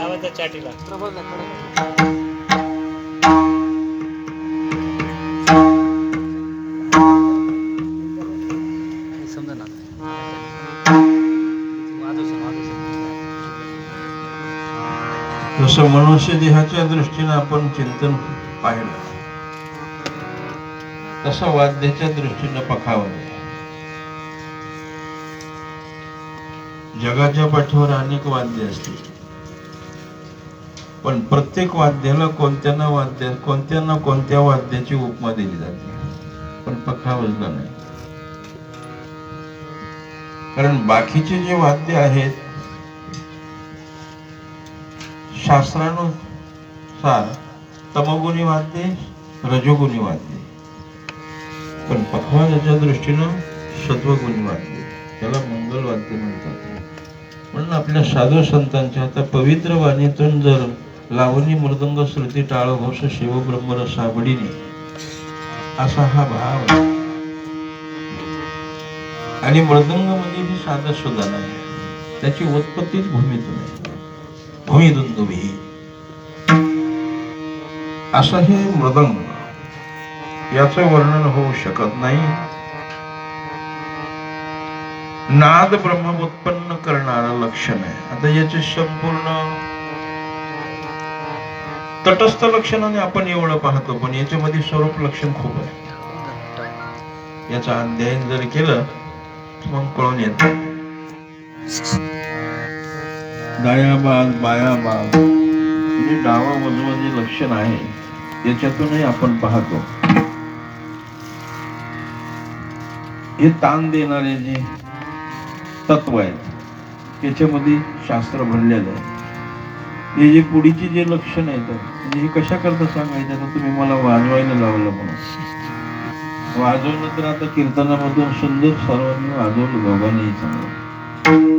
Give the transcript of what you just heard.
आता चाटीला. समजा ना जसं मनुष्य देहाच्या दृष्टीनं आपण चिंतन पाहिलं तसं वाद्याच्या दृष्टीनं पखावं जगाच्या पाठीवर अनेक वाद्य असतील. पण प्रत्येक वाद्याला कोणत्या ना वाद्य कोणत्या ना कोणत्या वाद्याची उपमा दिली जाते. पण पखावजला नाही. कारण बाकीचे जे वाद्य आहेत शास्त्रानुसार तमोगुणी वाद्य रजोगुणी वाद्य. पण पखवाजाच्या दृष्टीनं सत्वगुणी वाद्य त्याला मंगल वाद्य म्हणतात. म्हणून आपल्या साधू संतांच्या आता पवित्र वाणीतून जर लावणी मृदंग श्रुती टाळ घोष शिव ब्रह्मरस साबडीने असा हा भाव आणि मृदंग म्हणजे ही साधा सुद्धा नाही त्याची उत्पत्तीच भूमीतून आहे भूमीतून तुम्ही. असं हे मृदंग. याचं वर्णन होऊ शकत नाही. नाद ब्रह्म उत्पन्न करणारं लक्षण आहे. आता याचे संपूर्ण तटस्थ लक्षणाने आपण एवढं पाहतो पण याच्यामध्ये स्वरूप लक्षण खूप आहे. याचं अध्ययन जर केलं मग कळून येत. डायाबाग बायाबाग म्हणजे डावा जे लक्षण आहे याच्यातूनही आपण पाहतो. हे ताण देणारे जे तत्व आहेत त्याच्यामध्ये शास्त्र भरलेलं आहे. हे जे पुढीचे जे लक्षण आहेत म्हणजे हे कशा करता सांगायचं? आता तुम्ही मला वाजवायला लावलं म्हणून. वाजवलं तर आता कीर्तनामधून सुंदर सर्वांनी वाजवलं दोघांनीही चांगलं